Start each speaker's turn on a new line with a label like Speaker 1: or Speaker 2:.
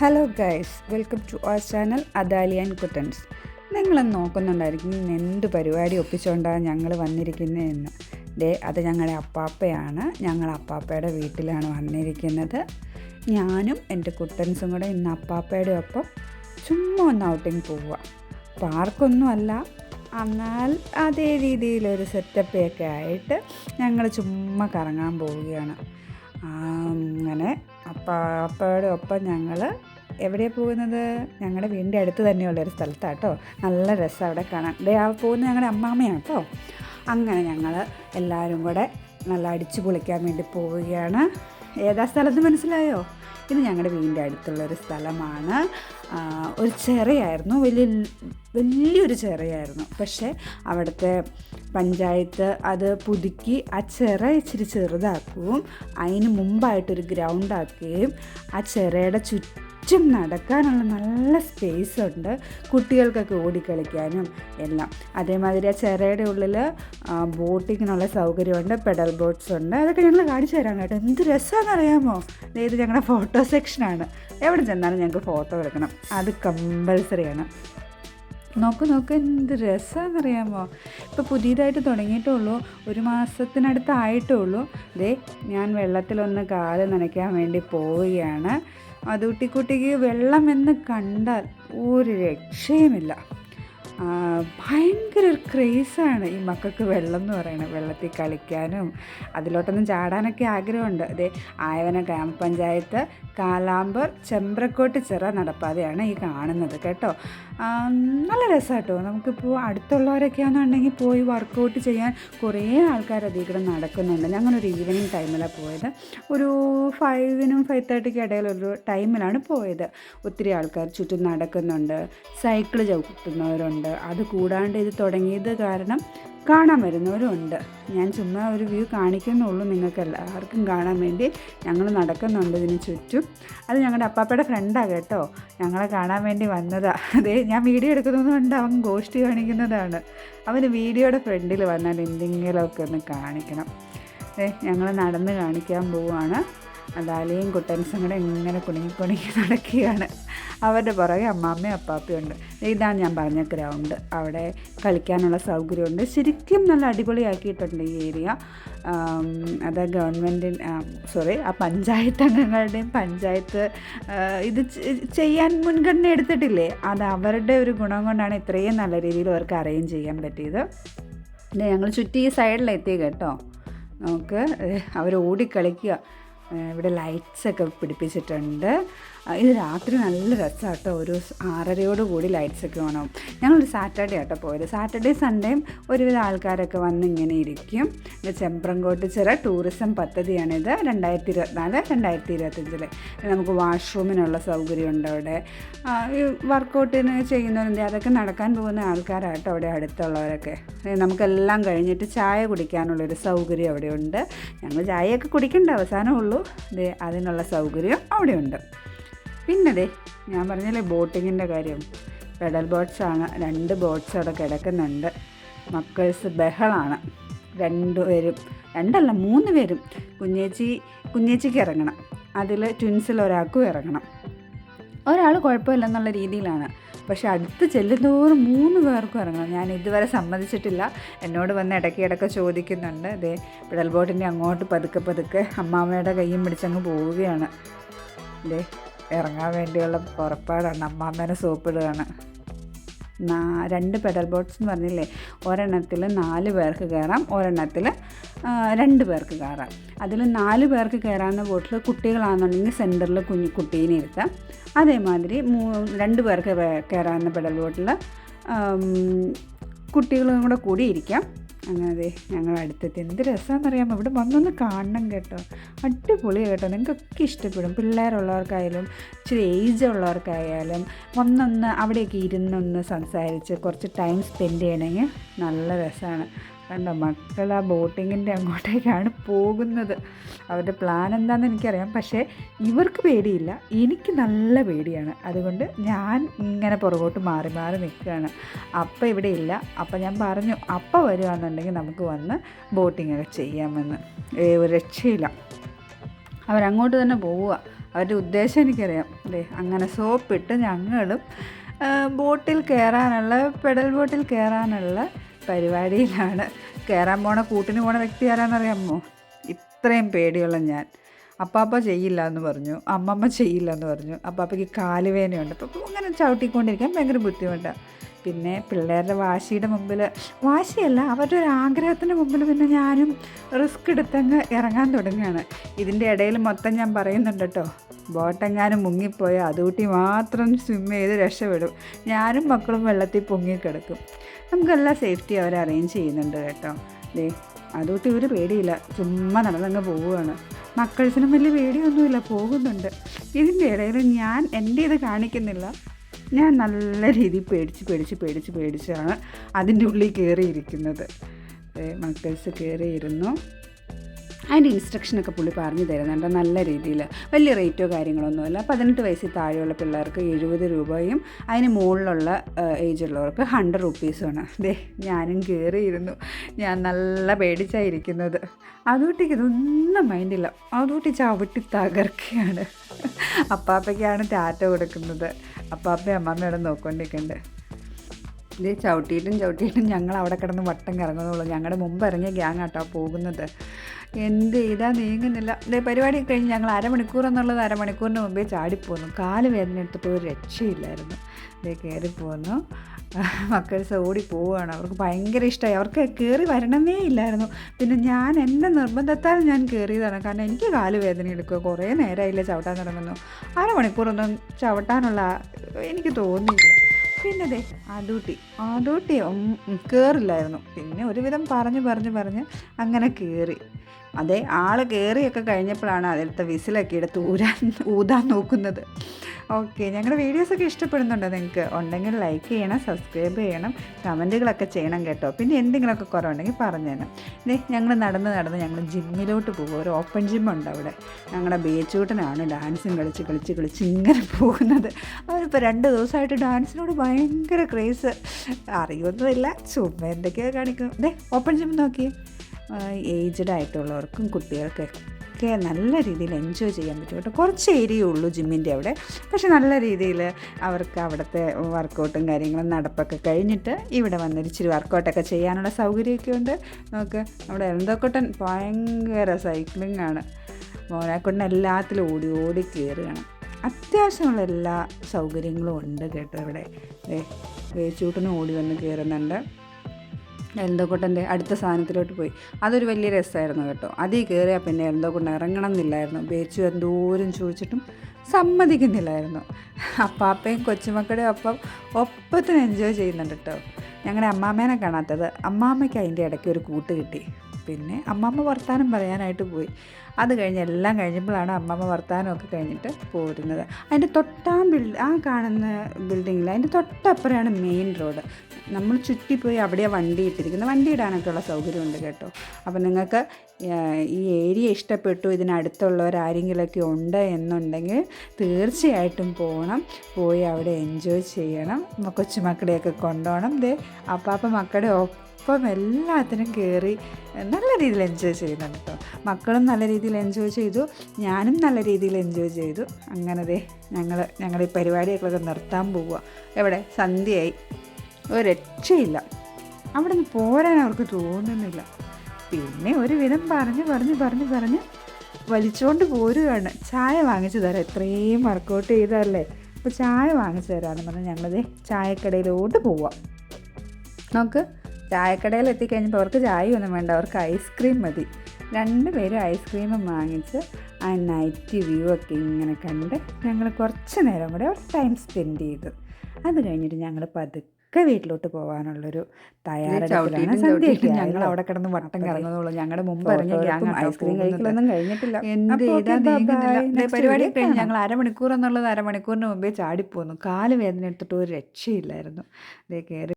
Speaker 1: Hello guys welcome to our channel അദാലി and കുട്ടൻസ് നിങ്ങളെന്ന് നോക്കുന്നുണ്ടായിരിക്കും എന്ത് പരിപാടി ഒപ്പിച്ചുകൊണ്ടാണ് ഞങ്ങൾ വന്നിരിക്കുന്നതെന്ന് ഡേ അത് ഞങ്ങളുടെ അപ്പാപ്പയാണ്. ഞങ്ങൾ അപ്പാപ്പയുടെ വീട്ടിലാണ് വന്നിരിക്കുന്നത്. ഞാനും എന്റെ കുട്ടൻസും കൂടെ ഇന്ന് അപ്പാപ്പയുടെ ഒപ്പം ചുമ്മാ ഒന്ന് ഔട്ടിങ് പോവുക പാർക്കൊന്നുമല്ല എന്നാൽ അതേ രീതിയിലൊരു സെറ്റപ്പൊക്കെ ആയിട്ട് ഞങ്ങൾ ചുമ്മാ കറങ്ങാൻ പോവുകയാണ്. അങ്ങനെ അപ്പ അപ്പയുടെ ഒപ്പം ഞങ്ങൾ എവിടെയാണ് പോകുന്നത്? ഞങ്ങളുടെ വീടിന്റെ അടുത്ത് തന്നെയുള്ള ഒരു കേട്ടോ നല്ല രസം അവിടെ കാണാൻ. ദേ ആ പോകുന്നത് ഞങ്ങളുടെ അമ്മാമ്മയാണ് കേട്ടോ അങ്ങനെ ഞങ്ങൾ എല്ലാവരും കൂടെ നല്ല അടിച്ചു പൊളിക്കാൻ വേണ്ടി പോവുകയാണ്. ഏതാ സ്ഥലത്ത് മനസ്സിലായോ? ഇത് ഞങ്ങളുടെ വീടിന്റെ അടുത്തുള്ളൊരു സ്ഥലമാണ്. ഒരു ചെറിയായിരുന്നു. വലിയ വലിയൊരു ചെറിയായിരുന്നു. പക്ഷേ അവിടുത്തെ പഞ്ചായത്ത് അത് പുതുക്കി ആ ചിറ ഇച്ചിരി ചെറുതാക്കുകയും അതിന് മുമ്പായിട്ടൊരു ഗ്രൗണ്ടാക്കുകയും ആ ചിറയുടെ ചുറ്റും നടക്കാനുള്ള നല്ല സ്പേസ് ഉണ്ട്. കുട്ടികൾക്കൊക്കെ ഓടിക്കളിക്കാനും എല്ലാം. അതേമാതിരി ആ ചിറയുടെ ഉള്ളിൽ ബോട്ടിങ്ങിനുള്ള സൗകര്യമുണ്ട് പെഡൽ ബോട്ട്സ് ഉണ്ട്. അതൊക്കെ ഞങ്ങൾ കാണിച്ചു തരാം കേട്ടോ. എന്ത് രസമാണെന്ന് അറിയാമോ ഇത് ഞങ്ങളുടെ ഫോട്ടോ സെക്ഷനാണ് എവിടെ ചെന്നാലും ഞങ്ങൾക്ക് ഫോട്ടോ എടുക്കണം. അത് കമ്പൽസറിയാണ് നോക്ക് നോക്ക് എന്ത് രസമെന്നറിയാമോ ഇപ്പോൾ പുതിയതായിട്ട് തുടങ്ങിയിട്ടേ ഉള്ളൂ ഒരു മാസത്തിനടുത്ത് ആയിട്ടേ ഉള്ളൂ ദേ ഞാൻ വെള്ളത്തിലൊന്ന് കാൽ നനയ്ക്കാൻ വേണ്ടി പോവുകയാണ്. അതുട്ടിക്കുട്ടിക്ക് വെള്ളം എന്ന് കണ്ടാൽ ഒരു രക്ഷയുമില്ല. ഭയങ്കര ഒരു ക്രേസാണ് ഈ മക്കൾക്ക് വെള്ളം എന്ന് പറയുന്നത്. വെള്ളത്തിൽ കളിക്കാനും അതിലോട്ടൊന്നും ചാടാനൊക്കെ ആഗ്രഹമുണ്ട്. അതെ ആയവന ഗ്രാമപഞ്ചായത്ത് കാലാമ്പർ ചെമ്പ്രക്കോട്ട് ചിറ നടപ്പാതയാണ് ഈ കാണുന്നത് കേട്ടോ. നല്ല രസമാട്ടോ നമുക്കിപ്പോൾ അടുത്തുള്ളവരൊക്കെ ആണെന്നുണ്ടെങ്കിൽ പോയി വർക്കൗട്ട് ചെയ്യാൻ കുറേ ആൾക്കാർ അധികം നടക്കുന്നുണ്ട്. ഞങ്ങളൊരു ഈവനിങ് ടൈമിലാണ് പോയത്. ഒരു ഫൈവിനും ഫൈവ് തേർട്ടിക്ക് ഇടയിലൊരു ടൈമിലാണ് പോയത്. ഒത്തിരി ആൾക്കാർ ചുറ്റും നടക്കുന്നുണ്ട്. സൈക്കിൾ ചവിട്ടുന്നവരുണ്ട്. അത് കൂടാണ്ട് ഇത് തുടങ്ങിയത് കാരണം കാണാൻ വരുന്നവരും ഉണ്ട് ഞാൻ ചുമ്മാ ഒരു വ്യൂ കാണിക്കുന്നുള്ളൂ നിങ്ങൾക്ക് എല്ലാവർക്കും കാണാൻ വേണ്ടി. ഞങ്ങൾ നടക്കുന്നുണ്ട് ഇതിന് ചുറ്റും. അത് ഞങ്ങളുടെ അപ്പാപ്പയുടെ ഫ്രണ്ടാണ് കേട്ടോ. ഞങ്ങളെ കാണാൻ വേണ്ടി വന്നതാ. അതെ ഞാൻ വീഡിയോ എടുക്കുന്നതുകൊണ്ട് അവൻ ഗോഷ്ടി കാണിക്കുന്നതാണ്. അവന് വീഡിയോയുടെ ഫ്രണ്ടിൽ വന്നാൽ എന്തെങ്കിലുമൊക്കെ ഒന്ന് കാണിക്കണം. ഏ ഞങ്ങൾ നടന്ന് കാണിക്കാൻ പോവുകയാണ് അതാലെയും കുട്ടൻസും കൂടെ ഇങ്ങനെ കുണുങ്ങി കുണുങ്ങി നടക്കുകയാണ്. അവരുടെ പുറകെ അമ്മാമ്മയും അപ്പാപ്പയും ഉണ്ട്. ഇതാണ് ഞാൻ പറഞ്ഞ ഗ്രൗണ്ട്. അവിടെ കളിക്കാനുള്ള സൗകര്യമുണ്ട്. ശരിക്കും നല്ല അടിപൊളിയാക്കിയിട്ടുണ്ട് ഈ ഏരിയ. അത് ഗവൺമെന്റിൻ സോറി ആ പഞ്ചായത്ത് അംഗങ്ങളുടെയും പഞ്ചായത്ത് ഇത് ചെയ്യാൻ മുൻഗണന എടുത്തിട്ടില്ലേ? അത് അവരുടെ ഒരു ഗുണം കൊണ്ടാണ് ഇത്രയും നല്ല രീതിയിൽ അവർക്ക് അറേഞ്ച് ചെയ്യാൻ പറ്റിയത്. ഞങ്ങൾ ചുറ്റി ഈ സൈഡിലെത്തി കേട്ടോ. നമുക്ക് അവർ ഓടിക്കളിക്കുക. ഇവിടെ ലൈറ്റ്സ് ഒക്കെ പിടിപ്പിച്ചിട്ടുണ്ട്. ഇത് രാത്രി നല്ല രസമാണ് കേട്ടോ ഒരു ആറരയോട് കൂടി ലൈറ്റ്സ് ഒക്കെ വേണം ഞങ്ങളൊരു സാറ്റർഡേ ആട്ടോ പോയത്. സാറ്റർഡേ സൺഡേയും ഒരുവിധ ആൾക്കാരൊക്കെ വന്ന് ഇങ്ങനെ ഇരിക്കും ചെമ്പ്രംകോട്ട് ചിറ ടൂറിസം പദ്ധതിയാണിത്. രണ്ടായിരത്തി ഇരുപത്തിനാല് രണ്ടായിരത്തി ഇരുപത്തഞ്ചിൽ നമുക്ക് വാഷ്റൂമിനുള്ള സൗകര്യമുണ്ട് അവിടെ. വർക്കൗട്ടിന് ചെയ്യുന്നവരുണ്ട്. അതൊക്കെ നടക്കാൻ പോകുന്ന ആൾക്കാരാട്ടോ അവിടെ അടുത്തുള്ളവരൊക്കെ. നമുക്കെല്ലാം കഴിഞ്ഞിട്ട് ചായ കുടിക്കാനുള്ളൊരു സൗകര്യം അവിടെയുണ്ട്. ഞങ്ങൾ ചായയൊക്കെ കുടിക്കേണ്ട അവസാനമുള്ളൂ. അതിനുള്ള സൗകര്യം അവിടെയുണ്ട്. പിന്നെ ദേ ഞാൻ പറഞ്ഞില്ലേ ബോട്ടിങ്ങിന്റെ കാര്യം. പെഡൽ ബോട്ട്സാണ് രണ്ട് ബോട്ട്സ് അവിടെ കിടക്കുന്നുണ്ട്. മക്കൾസ് ബഹളാണ്. രണ്ടുപേരും രണ്ടല്ല മൂന്ന് പേരും കുഞ്ഞേച്ചി കുഞ്ഞേച്ചിക്ക് ഇറങ്ങണം. അതിൽ ട്വിൻസിൽ ഒരാൾക്കും ഇറങ്ങണം. ഒരാൾ കുഴപ്പമില്ലെന്നുള്ള രീതിയിലാണ്. പക്ഷെ അടുത്ത് ചെല്ലുന്തോറും മൂന്ന് പേർക്കും ഇറങ്ങണം. ഞാൻ ഇതുവരെ സമ്മതിച്ചിട്ടില്ല. എന്നോട് വന്ന് ഇടയ്ക്ക് ഇടയ്ക്ക് ചോദിക്കുന്നുണ്ട്. അതേ പിടൽ ബോട്ടിന്റെ അങ്ങോട്ട് പതുക്കെ പതുക്കെ അമ്മാമ്മയുടെ കയ്യും പിടിച്ചങ്ങ് പോവുകയാണ്. ദേ ഇറങ്ങാൻ വേണ്ടിയുള്ള പുറപ്പാടാണ്. അമ്മാമ്മേനെ സോപ്പിടുകയാണ്. നാ രണ്ട് പെഡൽ ബോട്ട്സ് എന്ന് പറഞ്ഞില്ലേ? ഒരെണ്ണത്തിൽ നാല് പേർക്ക് കയറാം. ഒരെണ്ണത്തിൽ രണ്ട് പേർക്ക് കയറാം. അതിൽ നാല് പേർക്ക് കയറാവുന്ന ബോട്ടിൽ കുട്ടികളാണെന്നുണ്ടെങ്കിൽ സെന്ററിൽ കുഞ്ഞു കുട്ടീനെ ഇരുത്താം. അതേമാതിരി മൂ രണ്ട് പേർക്ക് കയറാവുന്ന പെഡൽ ബോട്ടിൽ കുട്ടികളും കൂടെ കൂടി ഇരിക്കാം. അങ്ങനെ അതെ ഞങ്ങൾ അടുത്തെത്തി എന്ത് രസമാണെന്നറിയാമോ ഇവിടെ വന്നൊന്ന് കാണണം കേട്ടോ. അടിപൊളിയാണ് കേട്ടോ. നിങ്ങൾക്കൊക്കെ ഇഷ്ടപ്പെടും. പിള്ളേരുള്ളവർക്കായാലും ഇച്ചിരി ഏജ് ഉള്ളവർക്കായാലും ഒന്നൊന്ന് അവിടെയൊക്കെ ഇരുന്നൊന്ന് സംസാരിച്ച് കുറച്ച് ടൈം സ്പെൻഡ് ചെയ്യണമെങ്കിൽ നല്ല രസമാണ് കണ്ടോ മക്കൾ ആ ബോട്ടിങ്ങിന്റെ അങ്ങോട്ടേക്കാണ് പോകുന്നത്. അവരുടെ പ്ലാൻ എന്താണെന്ന് എനിക്കറിയാം. പക്ഷേ ഇവർക്ക് പേടിയില്ല. എനിക്ക് നല്ല പേടിയാണ്. അതുകൊണ്ട് ഞാൻ ഇങ്ങനെ പുറകോട്ട് മാറി മാറി നിൽക്കുകയാണ്. അപ്പ ഇവിടെ ഇല്ല. അപ്പം ഞാൻ പറഞ്ഞു അപ്പ വരുവാണെന്നുണ്ടെങ്കിൽ നമുക്ക് വന്ന് ബോട്ടിംഗ് ഒക്കെ ചെയ്യാമെന്ന് ഒരു രക്ഷയില്ല. അവരങ്ങോട്ട് തന്നെ പോവുക. അവരുടെ ഉദ്ദേശം എനിക്കറിയാം. അല്ലേ അങ്ങനെ സോപ്പിട്ട് ഞങ്ങളും ബോട്ടിൽ കയറാനുള്ള പെഡൽ ബോട്ടിൽ കയറാനുള്ള പരിപാടിയിലാണ്. കയറാൻ പോണ കൂട്ടിന് പോണ വ്യക്തി ആരാന്നറിയാമോ? ഇത്രയും പേടിയുള്ള ഞാൻ. അപ്പാപ്പ ചെയ്യില്ല എന്ന് പറഞ്ഞു. അമ്മമ്മ ചെയ്യില്ല എന്ന് പറഞ്ഞു. അപ്പാപ്പയ്ക്ക് കാലുവേദനയുണ്ട് അപ്പം അങ്ങനെ ചവിട്ടിക്കൊണ്ടിരിക്കാൻ ഭയങ്കര ബുദ്ധിമുട്ടാണ് പിന്നെ പിള്ളേരുടെ വാശിയുടെ മുമ്പിൽ വാശിയല്ല അവരുടെ ഒരു ആഗ്രഹത്തിന്റെ മുമ്പിൽ പിന്നെ ഞാനും റിസ്ക് എടുത്തങ്ങ് ഇറങ്ങാൻ തുടങ്ങുകയാണ്. ഇതിന്റെ ഇടയിൽ മൊത്തം ഞാൻ പറയുന്നുണ്ട് കേട്ടോ ബോട്ടെങ്ങാനും മുങ്ങിപ്പോയാൽ അതുകൂട്ടി മാത്രം സ്വിം ചെയ്ത് രക്ഷപ്പെടും. ഞാനും മക്കളും വെള്ളത്തിൽ പൊങ്ങിക്കിടക്കും നമുക്കെല്ലാം സേഫ്റ്റി അവർ അറേഞ്ച് ചെയ്യുന്നുണ്ട് കേട്ടോ. ദേ അതുകൂട്ടി ഒരു പേടിയില്ല ചുമ്മാ നടന്നങ്ങ് പോവുകയാണ്. മക്കൾസിനും വലിയ പേടിയൊന്നുമില്ല പോകുന്നുണ്ട്. ഇതിന്റെ ഇടയിൽ ഞാൻ എന്റെ ഇത് കാണിക്കുന്നില്ല. ഞാൻ നല്ല രീതിയിൽ പേടിച്ച് പേടിച്ച് പേടിച്ച് പേടിച്ചാണ് അതിന്റെ ഉള്ളിൽ കയറിയിരിക്കുന്നത്. മക്കൾസ് കയറിയിരുന്നു. അതിന്റെ ഇൻസ്ട്രക്ഷനൊക്കെ പുള്ളി പറഞ്ഞു തരുന്നുണ്ട് നല്ല രീതിയിൽ. വലിയ റേറ്റോ കാര്യങ്ങളൊന്നുമില്ല. പതിനെട്ട് വയസ്സിൽ താഴെയുള്ള പിള്ളേർക്ക് എഴുപത് രൂപയും അതിന് മുകളിലുള്ള ഏജ് ഉള്ളവർക്ക് ഹൺഡ്രഡ് റുപ്പീസുമാണ് ദേ ഞാനും കയറിയിരുന്നു. ഞാൻ നല്ല പേടിച്ചായിരിക്കുന്നത് അതുകൊട്ടിക്ക് ഇതൊന്നും മൈൻഡില്ല അതുകൊട്ടി ചവിട്ടി തകർക്കുകയാണ്. അപ്പാപ്പയ്ക്കാണ് ടാറ്റ കൊടുക്കുന്നത്. അപ്പാപ്പയും അമ്മാമ്മയോടെ നോക്കിക്കൊണ്ടിരിക്കുന്നുണ്ട് ഇത് ചവിട്ടിയിട്ടും ചവിട്ടിയിട്ടും ഞങ്ങൾ അവിടെ കിടന്ന് വട്ടം കറങ്ങുന്നുള്ളൂ. ഞങ്ങളുടെ മുമ്പ് ഇറങ്ങിയ ഗ്യാങ് ആട്ടോ പോകുന്നത്. എന്ത് ചെയ്താൽ നീങ്ങുന്നില്ല. ഇതേ പരിപാടി കഴിഞ്ഞ് ഞങ്ങൾ അരമണിക്കൂർ എന്നുള്ളത് അരമണിക്കൂറിന് മുമ്പേ ചാടിപ്പോന്നു. കാൽ വേദന എടുത്തിട്ട് ഒരു രക്ഷയില്ലായിരുന്നു. ഇതേ കയറിപ്പോന്നു മക്കൾസ് ഓടി പോവുകയാണ്. അവർക്ക് ഭയങ്കര ഇഷ്ടമായി അവർക്ക് കയറി വരണമേ ഇല്ലായിരുന്നു. പിന്നെ ഞാൻ എന്റെ നിർബന്ധത്താൽ ഞാൻ കയറിയതാണ് കാരണം എനിക്ക് കാൽ വേദന എടുക്കുക കുറേ നേരമായില്ല ചവിട്ടാൻ തുടങ്ങുന്നു. അരമണിക്കൂറൊന്നും ചവിട്ടാനുള്ള എനിക്ക് തോന്നിയില്ല. പിന്നെ ദേ ആദൂട്ടി ആദൂട്ടി കയറില്ലായിരുന്നു പിന്നെ ഒരുവിധം പറഞ്ഞ് പറഞ്ഞ് പറഞ്ഞ് അങ്ങനെ കയറി അതെ ആൾ കയറിയൊക്കെ കഴിഞ്ഞപ്പോഴാണ് അതിലത്തെ വിസിലൊക്കെ എടുത്ത് ഊരാൻ ഊതാൻ നോക്കുന്നത്. ഓക്കെ ഞങ്ങളുടെ വീഡിയോസൊക്കെ ഇഷ്ടപ്പെടുന്നുണ്ടോ നിങ്ങൾക്ക് ഉണ്ടെങ്കിൽ ലൈക്ക് ചെയ്യണം സബ്സ്ക്രൈബ് ചെയ്യണം കമന്റുകളൊക്കെ ചെയ്യണം കേട്ടോ. പിന്നെ എന്തെങ്കിലുമൊക്കെ കുറവുണ്ടെങ്കിൽ പറഞ്ഞു തരണം. ദേ ഞങ്ങൾ നടന്ന് നടന്ന് ഞങ്ങൾ ജിമ്മിലോട്ട് പോകും. ഒരു ഓപ്പൺ ജിമ്മുണ്ട് അവിടെ. ഞങ്ങളുടെ ബേച്ചൂട്ടനാണ് ഡാൻസും കളിച്ച് കളിച്ച് കളിച്ച് ഇങ്ങനെ പോകുന്നത്. അവരിപ്പോൾ രണ്ട് ദിവസമായിട്ട് ഡാൻസിനോട് ഭയങ്കര ക്രേസ്. അറിയൊന്നുമില്ല ചുമ്മാ എന്തൊക്കെയോ കാണിക്കും ദേ ഓപ്പൺ ജിം നോക്കി ഏജ്ഡ് ആയിട്ടുള്ളവർക്കും കുട്ടികൾക്കൊക്കെ നല്ല രീതിയിൽ എൻജോയ് ചെയ്യാൻ പറ്റും കേട്ടോ. കുറച്ച് ഏരിയ ഉള്ളൂ ജിമ്മിന്റെ അവിടെ. പക്ഷെ നല്ല രീതിയിൽ അവർക്ക് അവിടുത്തെ വർക്കൗട്ടും കാര്യങ്ങളും നടപ്പൊക്കെ കഴിഞ്ഞിട്ട് ഇവിടെ വന്നൊരു ഇച്ചിരി വർക്കൗട്ടൊക്കെ ചെയ്യാനുള്ള സൗകര്യമൊക്കെ ഉണ്ട്. നമുക്ക് നമ്മുടെ എന്തോക്കൊട്ടൻ ഭയങ്കര സൈക്ലിംഗ് ആണ്. മോനെക്കൊണ്ടൻ എല്ലാത്തിലും ഓടി ഓടി കയറുകയാണ് അത്യാവശ്യമുള്ള എല്ലാ സൗകര്യങ്ങളും ഉണ്ട് കേട്ടോ ഇവിടെ. വേച്ചൂട്ടിന് ഓടി വന്ന് കയറുന്നുണ്ട് എന്തോക്കൊട്ടന്റെ അടുത്ത സാധനത്തിലോട്ട് പോയി. അതൊരു വലിയ രസമായിരുന്നു കേട്ടോ. അതിൽ കയറിയാൽ പിന്നെ എന്തോക്കൊണ്ട് ഇറങ്ങണം എന്നില്ലായിരുന്നു ബേച്ചു എന്തോരം ചോദിച്ചിട്ടും സമ്മതിക്കുന്നില്ലായിരുന്നു. അപ്പാപ്പയും കൊച്ചുമക്കളുടെയും ഒപ്പം ഒപ്പത്തിന് എൻജോയ് ചെയ്യുന്നുണ്ട് കേട്ടോ. ഞങ്ങളുടെ അമ്മാമ്മേനെ കാണാത്തത് അമ്മാമ്മയ്ക്ക് അതിന്റെ ഇടയ്ക്ക് ഒരു കൂട്ട് കിട്ടി. പിന്നെ അമ്മമ്മ വർത്താനം പറയാനായിട്ട് പോയി. അത് കഴിഞ്ഞ് എല്ലാം കഴിഞ്ഞപ്പോഴാണ് അമ്മമ്മ വർത്താനമൊക്കെ കഴിഞ്ഞിട്ട് പോരുന്നത്. അതിന്റെ തൊട്ടാം ബിൽഡ് ആ കാണുന്ന ബിൽഡിങ്ങിൽ അതിന്റെ തൊട്ടപ്പുറമാണ് മെയിൻ റോഡ്. നമ്മൾ ചുറ്റിപ്പോയി അവിടെയാണ് വണ്ടി ഇട്ടിരിക്കുന്നത്. വണ്ടി ഇടാനൊക്കെ ഉള്ള സൗകര്യമുണ്ട് കേട്ടോ. അപ്പോൾ നിങ്ങൾക്ക് ഈ ഏരിയ ഇഷ്ടപ്പെട്ടു ഇതിനടുത്തുള്ളവരാരെങ്കിലൊക്കെ ഉണ്ട് എന്നുണ്ടെങ്കിൽ തീർച്ചയായിട്ടും പോകണം. പോയി അവിടെ എൻജോയ് ചെയ്യണം. കൊച്ചുമക്കളെയൊക്കെ കൊണ്ടുപോകണം. ദേ അപ്പാപ്പ മക്കളുടെ ഒപ്പം എല്ലാത്തിനും കയറി നല്ല രീതിയിൽ എൻജോയ് ചെയ്യുന്നുണ്ട് കേട്ടോ മക്കളും നല്ല രീതിയിൽ എൻജോയ് ചെയ്തു ഞാനും നല്ല രീതിയിൽ എൻജോയ് ചെയ്തു. അങ്ങനെ ദേ ഞങ്ങൾ ഞങ്ങളുടെ ഈ പരിപാടിയൊക്കെ നിർത്താൻ പോവുക എവിടെ? സന്ധ്യയായി. ഒരു രക്ഷയില്ല. അവിടെ നിന്ന് പോരാൻ അവർക്ക് തോന്നുന്നില്ല. പിന്നെ ഒരു വിധം പറഞ്ഞ് പറഞ്ഞ് പറഞ്ഞ് പറഞ്ഞ് വലിച്ചുകൊണ്ട് പോരുകയാണ്. ചായ വാങ്ങിച്ചു തരാം. ഇത്രയും വർക്കൗട്ട് ചെയ്തതല്ലേ? അപ്പോൾ ചായ വാങ്ങിച്ചു തരാമെന്ന് പറഞ്ഞ് ഞങ്ങളത് ചായക്കടയിലോട്ട് പോവാം. നമുക്ക് ചായക്കടയിൽ എത്തിക്കഴിഞ്ഞപ്പോൾ അവർക്ക് ചായയൊന്നും ഒന്നും വേണ്ട അവർക്ക് ഐസ്ക്രീം മതി. രണ്ടുപേരും ഐസ്ക്രീമും വാങ്ങിച്ച് ആ നൈറ്റ് വ്യൂ ഒക്കെ ഇങ്ങനെ കണ്ട് ഞങ്ങൾ കുറച്ച് നേരം കൂടെ അവിടെ ടൈം സ്പെൻഡ് ചെയ്തു. അത് കഴിഞ്ഞിട്ട് ഞങ്ങൾ പതുക്കെ വീട്ടിലോട്ട് പോകാനുള്ളൊരു തയ്യാറെടുപ്പിലാണ് സന്ധ്യയ്ക്ക് ഞങ്ങൾ അവിടെ കിടന്ന് വട്ടം കറങ്ങുന്നുള്ളൂ. ഞങ്ങളുടെ മുമ്പ് ഇറങ്ങിയ ഐസ്ക്രീം കഴിക്കലൊന്നും കഴിഞ്ഞിട്ടില്ല. എന്ത് ചെയ്താൽ പരിപാടി കഴിഞ്ഞ് ഞങ്ങൾ അരമണിക്കൂർ എന്നുള്ളത് അരമണിക്കൂറിന് മുമ്പേ ചാടിപ്പോന്നു. കാൽ വേദന എടുത്തിട്ട് ഒരു രക്ഷയില്ലായിരുന്നു. കയറി